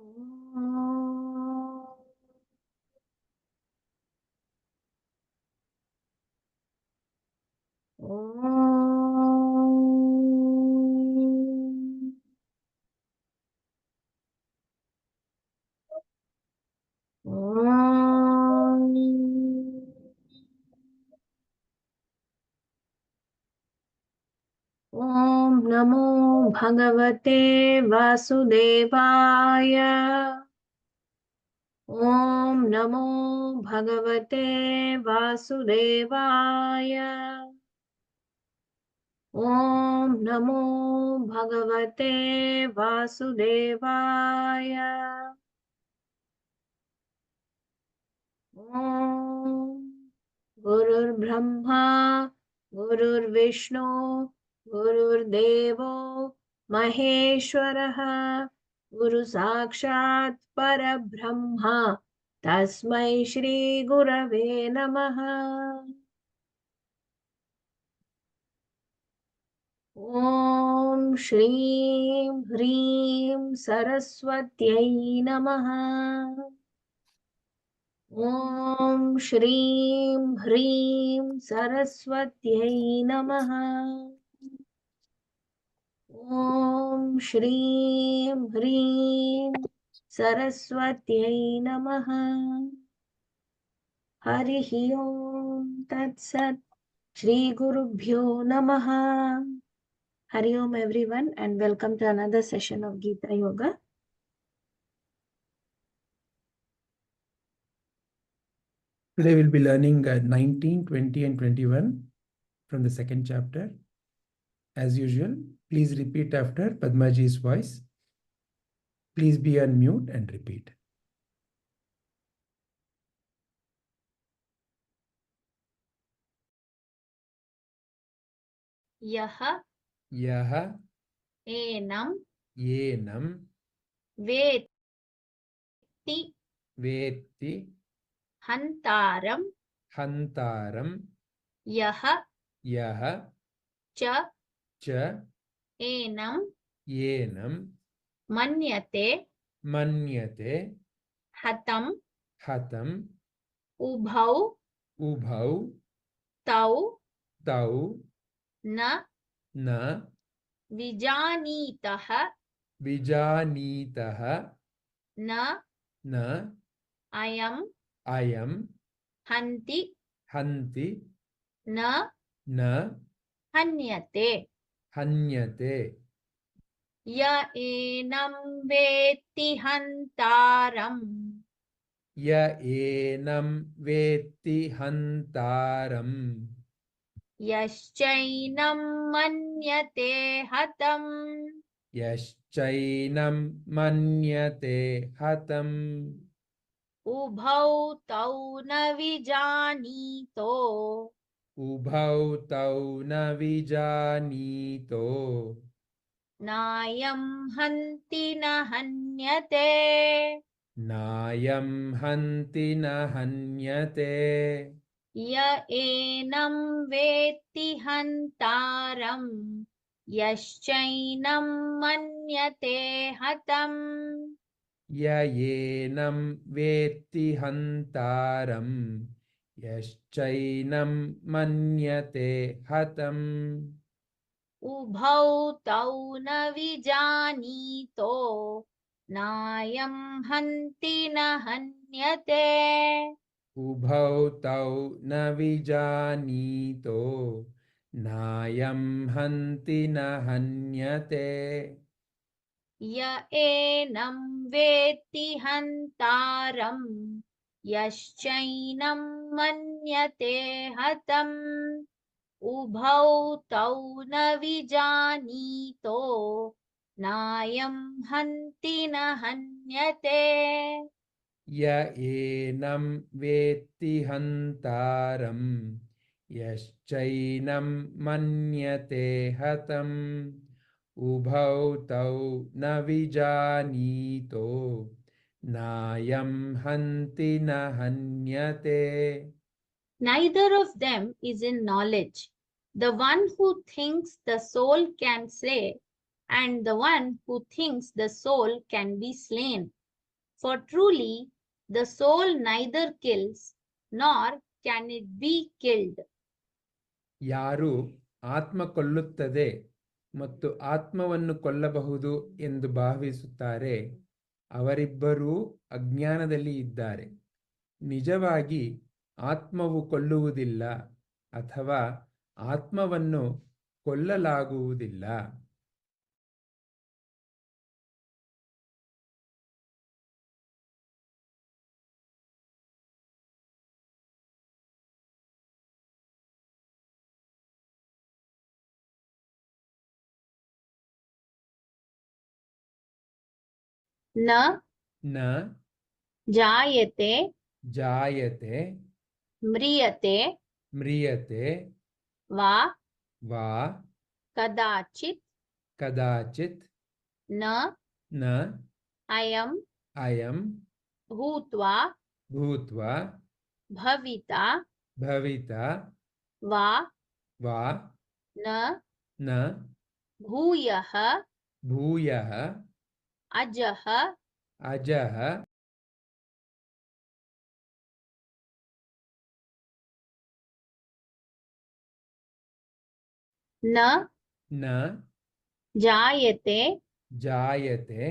Om Namo भगवते वासुदेवाय। ॐ नमो भगवते वासुदेवाय। ॐ नमो भगवते वासुदेवाय। गुरुर्ब्रह्मा गुरुर्विष्णु गुरुर्देवो महेश्वरः। गुरु साक्षात् परब्रह्मा। तस्मै श्रीगुरवे नमः। ॐ श्रीं ह्रीं सरस्वत्यै नमः। ॐ श्रीं ह्रीं सरस्वत्यै नमः। ॐ श्रीं ह्रीं सरस्वत्यै नमः हरिः ॐ तत्सत् श्रीगुरुभ्यो नमः Hari Om everyone and welcome to another session of Gita Yoga. Today we'll be learning uh, 19, 20 and 21 from the second chapter. As usual, please repeat after Padmaji's voice. Please be on mute and repeat. यः यः एनं येनं वेत्ति वेत्ति हन्तारं हन्तारं यः यः च च एनं येनं मन्यते मन्यते हतं हतम् उभौ उभौ तौ तौ न न विजानीतः विजानीतः न न अयम् अयं हन्ति हन्ति न न हन्यते। हन्यते य एनं वेत्ति हन्तारम् य एनं वेत्ति हन्तारम् यश्चैनं मन्यते हतम् यश्चैनं मन्यते हतम् उभौ तौ न विजानीतो उभौ तौ न विजानीतो। नायं हन्ति न हन्यते। नायं हन्ति न हन्यते। य एनं वेत्ति हन्तारम् यश्चैनं मन्यते हतम्। य येनं वेत्ति हन्तारम्। यश्चैनं मन्यते हतम्। उभौ तौ न विजानीतो नायं हन्ति न हन्यते। उभौ तौ न विजानीतो नायं हन्ति न हन्यते। य एनं वेत्ति हन्तारम्। यश्चैनं मन्यते हतम्। उभौ तौ न विजानीतो। नायं हन्ति न हन्यते। य एनं वेत्ति हन्तारम्। यश्चैनं मन्यते हतम्। उभौ तौ न विजानीतो। Nayam hanti nahanyate. Neither of them is in knowledge. The one who thinks the soul can slay, and the one who thinks the soul can be slain. For truly, the soul neither kills, nor can it be killed. Yaru Atma Kolutade ಯಾರು Atma Vanu Kolabahudu in the Bahvi Sutare ಅವರಿಬ್ಬರೂ ಅಜ್ಞಾನದಲ್ಲಿ ಇದ್ದಾರೆ. ನಿಜವಾಗಿ ಆತ್ಮವು ಕೊಲ್ಲುವುದಿಲ್ಲ ಅಥವಾ ಆತ್ಮವನ್ನು ಕೊಲ್ಲಲಾಗುವುದಿಲ್ಲ. न न जायते जायते म्रियते म्रियते वा वा कदाचित कदाचित न न अयम अयम भूत्वा भूत्वा भविता भविता वा वा न न भूयः भूयः अजह। अजह। न। न। जायते। जायते।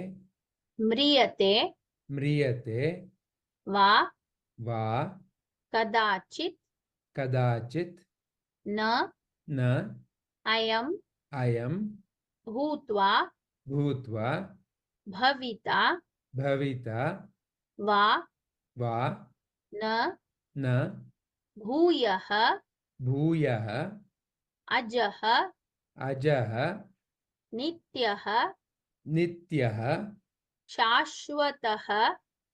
म्रियते। म्रियते। वा। वा। कदाचित। कदाचित। न। न। अयम। अयम। भूत्वा। भूत्वा। भविता भविता वा वा न न भूयः भूयः अजः अजः नित्यः नित्यः शाश्वतः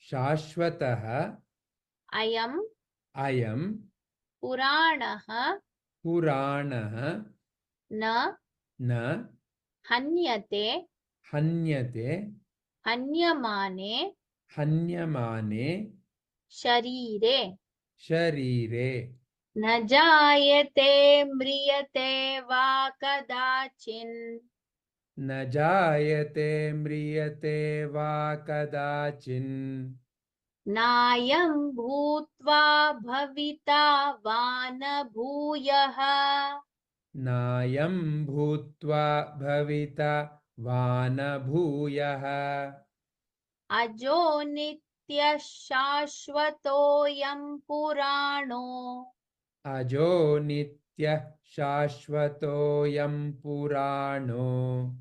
शाश्वतः अयम् अयम् पुराणः पुराणः न न हन्यते हन्यते हन्यमाने हन्यमाने शरीरे। शरीरे। न जायते म्रियते वा कदाचिन। न जायते म्रियते वा कदाचिन। नायं भूत्वा भविता वा न भूयः नायं भूत्वा भविता वानभूयः। अजो नित्यः शाश्वतोऽयं पुराणो। अजो नित्यः शाश्वतोऽयं पुराणो।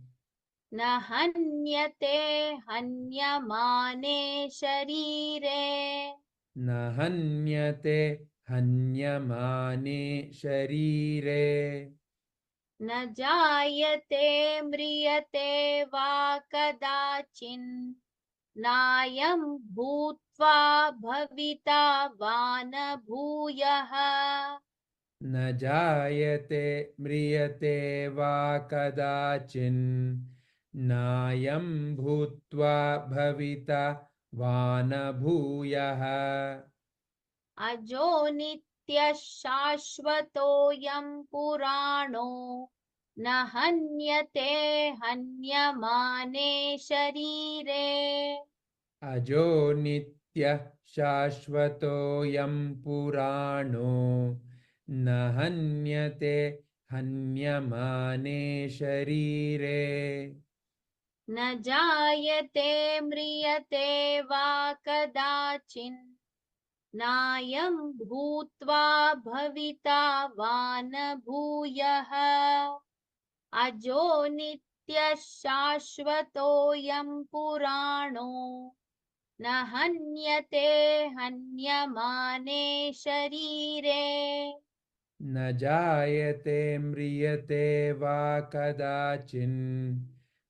न हन्यते हन्यमाने शरीरे। न हन्यते हन्यमाने शरीरे। न जायते म्रियते वा कदाचिन्। नायं भूत्वा भविता वा न भूयः न जायते म्रियते वा कदाचिन्। नायं भूत्वा भविता वा न भूयः अजो नित्य नित्यशाश्वतोऽयं पुराणो न हन्यते हन्यमाने शरीरे। अजो नित्यः शाश्वतोऽयं पुराणो न हन्यते हन्यमाने शरीरे। न जायते म्रियते वा कदाचिन् नायं भूत्वा भविता वा न भूयः अजो नित्यः शाश्वतोऽयं पुराणो, न हन्यते हन्यमाने शरीरे। न जायते म्रियते वा कदाचिन्,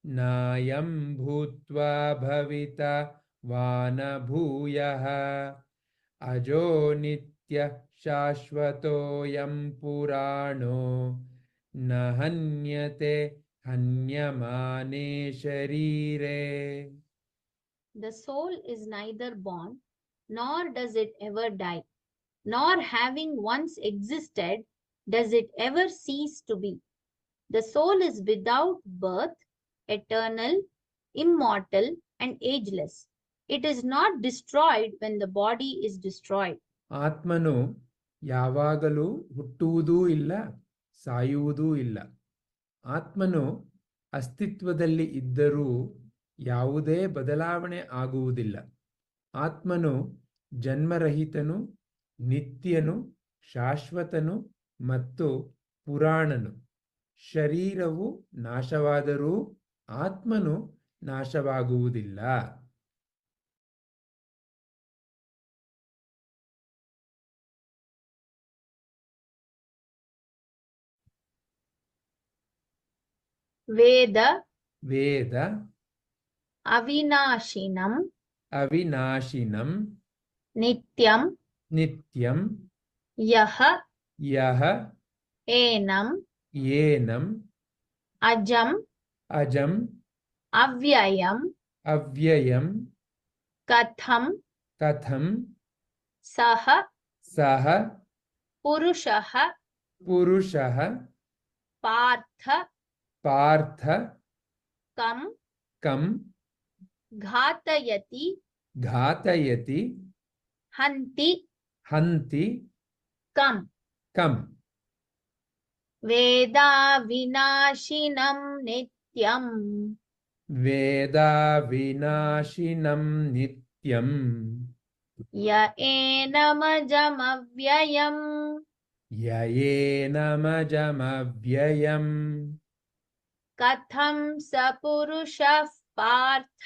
नायं भूत्वा भविता वा न भूयः अजो नित्यः शाश्वतोऽयं पुराणो न हन्यते हन्यमाने शरीरे The soul is neither born, nor does it ever die, nor having once existed, does it ever cease to be. The soul is without birth, eternal, immortal, and ageless. It is not destroyed when the body is destroyed ಆತ್ಮನು ಯಾವಾಗಲೂ ಹುಟ್ಟುವುದೂ ಇಲ್ಲ ಸಾಯುವುದೂ ಇಲ್ಲ ಆತ್ಮನು ಅಸ್ತಿತ್ವದಲ್ಲಿ ಇದ್ದರೂ ಯಾವುದೇ ಬದಲಾವಣೆ ಆಗುವುದಿಲ್ಲ. ಆತ್ಮನು ಜನ್ಮರಹಿತನು, ನಿತ್ಯನು, ಶಾಶ್ವತನು ಮತ್ತು ಪುರಾಣನು. ಶರೀರವು ನಾಶವಾದರೂ ಆತ್ಮನು ನಾಶವಾಗುವುದಿಲ್ಲ. वेद वेद अविनाशिनम अविनाशिनम नित्यम नित्यम यह यह एनम एनम् अजम अजम अव्ययम अव्ययम कथम कथम सह सह पुरुषः पुरुषः पार्थ पार्थ कम कम घातयति घातयति हन्ति हन्ति कम। कम। वेदा विनाशिनं नित्यम्। वेदा विनाशिनं नित्यम्। य एनमजमव्ययम् य एनमजमव्ययम् कथं सपुरुषः पार्थ?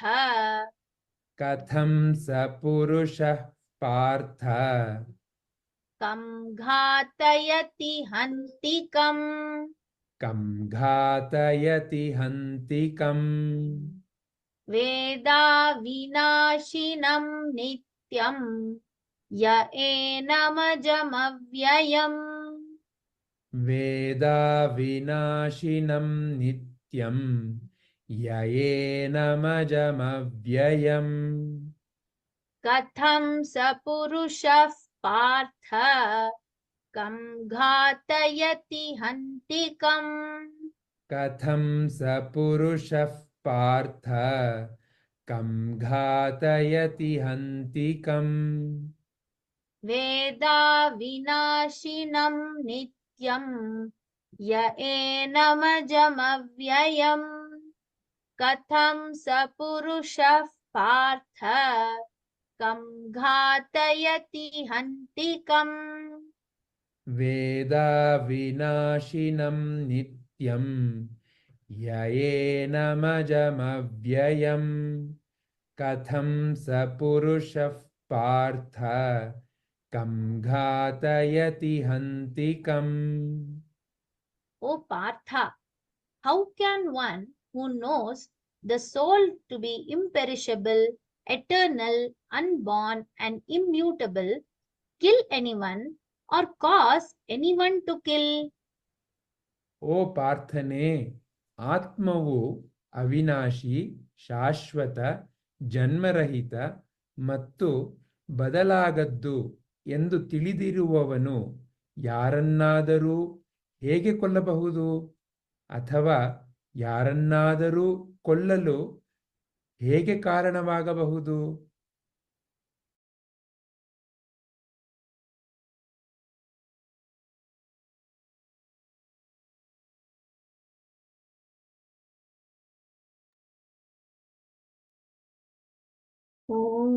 कथं सपुरुषः पार्थ? कं घातयति हन्तिकम्? कं घातयति हन्तिकम्? वेदाविनाशिनं नित्यं य एनमजमव्ययम् वेदाविनाशिनं नित्यं ययेनमजमव्ययम् कथं स पुरुषः पार्थ? कं घातयति हन्तिकम्। कथं स पुरुषः पार्थ? कं घातयति हन्तिकम्। वेदा नित्यम्। य एनमजमव्ययम्। कथं स पुरुषः पार्थ? कं घातयति हन्तिकम्। वेदाविनाशिनं नित्यं। य एनमजमव्ययम्। कथं स पुरुषः पार्थ? कं घातयति हन्तिकम्। O Partha, how can one who knows the soul to be imperishable, eternal, unborn, and immutable kill anyone or cause anyone to kill? ಓ ಪಾರ್ಥನೆ ಆತ್ಮವು ಅವಿನಾಶಿ ಶಾಶ್ವತ ಜನ್ಮರಹಿತ ಮತ್ತು ಬದಲಾಗದ್ದು ಎಂದು ತಿಳಿದಿರುವವನು ಯಾರನ್ನಾದರೂ ಹೇಗೆ ಕೊಲ್ಲಬಹುದು ಅಥವಾ ಯಾರನ್ನಾದರೂ ಕೊಲ್ಲಲು ಹೇಗೆ ಕಾರಣವಾಗಬಹುದು ॐ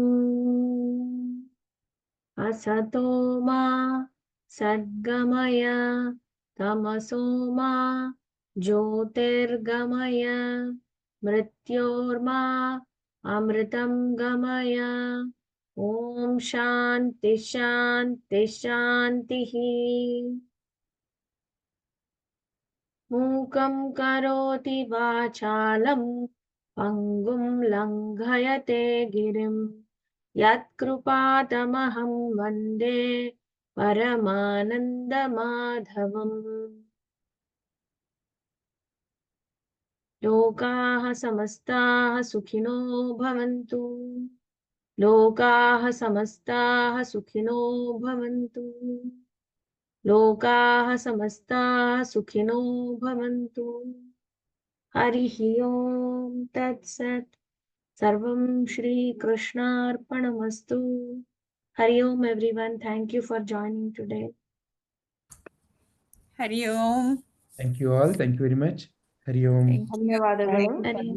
असतो मा सद्गमय तमसो ज्योतिर्गमय, मृत्योर्मा अमृतं गमय। ॐ शान्ति शान्ति, शान्तिः। मूकं करोति वाचालं, पङ्गुं लङ्घयते गिरिं। यत्कृपातमहं वंदे परमानन्दमाधवम् लोकाः समस्ताः सुखिनो भवन्तु लोकाः समस्ताः सुखिनो भवन्तु लोकाः समस्ताः सुखिनो भवन्तु हरिः ओं तत्सत् Sarvam Shri Krishnarpanamastu. Hari Om, everyone. Thank you for joining today. Hari Om. Thank you all. Thank you very much. Hari Om. Thank you.